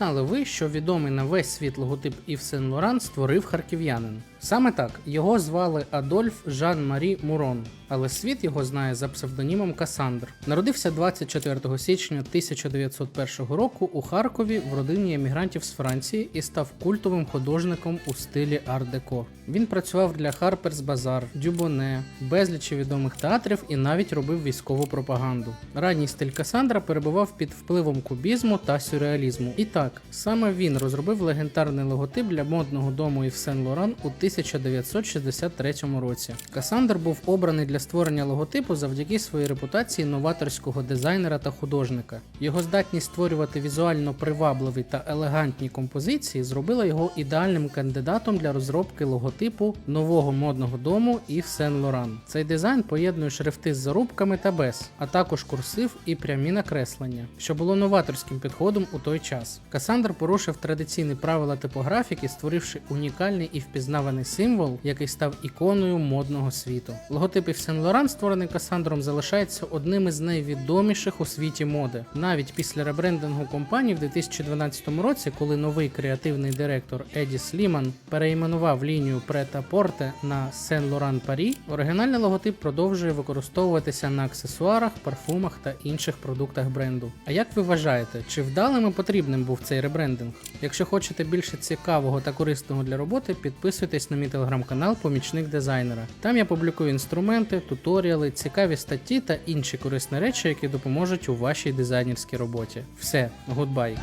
знали ви, що відомий на весь світ логотип Ів Сен Лоран створив харків'янин? Саме так його звали Адольф Жан Марі Мурон, але світ його знає за псевдонімом Касандр. Народився 24 січня 1901 року у Харкові в родині емігрантів з Франції і став культовим художником у стилі арт-деко. Він працював для Harper's Bazaar, Дюбоне, безлічі відомих театрів і навіть робив військову пропаганду. Ранній стиль Касандра перебував під впливом кубізму та сюрреалізму. І так, саме він розробив легендарний логотип для модного дому Ів Сен Лоран у 1963 році. Касандр був обраний для створення логотипу завдяки своїй репутації новаторського дизайнера та художника. Його здатність створювати візуально привабливі та елегантні композиції зробила його ідеальним кандидатом для розробки логотипу нового модного дому Ів Сен Лоран. Цей дизайн поєднує шрифти з зарубками та без, а також курсив і прямі накреслення, що було новаторським підходом у той час. Касандр порушив традиційні правила типографіки, створивши унікальний і впізнаваний символ, який став іконою модного світу. Логотип Ів Сен Лоран, створений Касандром, залишається одним із найвідоміших у світі моди. Навіть після ребрендингу компанії в 2012 році, коли новий креативний директор Еді Сліман перейменував лінію Прета Порте на Сен Лоран Парі, оригінальний логотип продовжує використовуватися на аксесуарах, парфумах та інших продуктах бренду. А як ви вважаєте, чи вдалим і потрібним був цей ребрендинг? Якщо хочете більше цікавого та корисного для роботи, на мій телеграм-канал Помічник дизайнера. Там я публікую інструменти, туторіали, цікаві статті та інші корисні речі, які допоможуть у вашій дизайнерській роботі. Все, гудбай!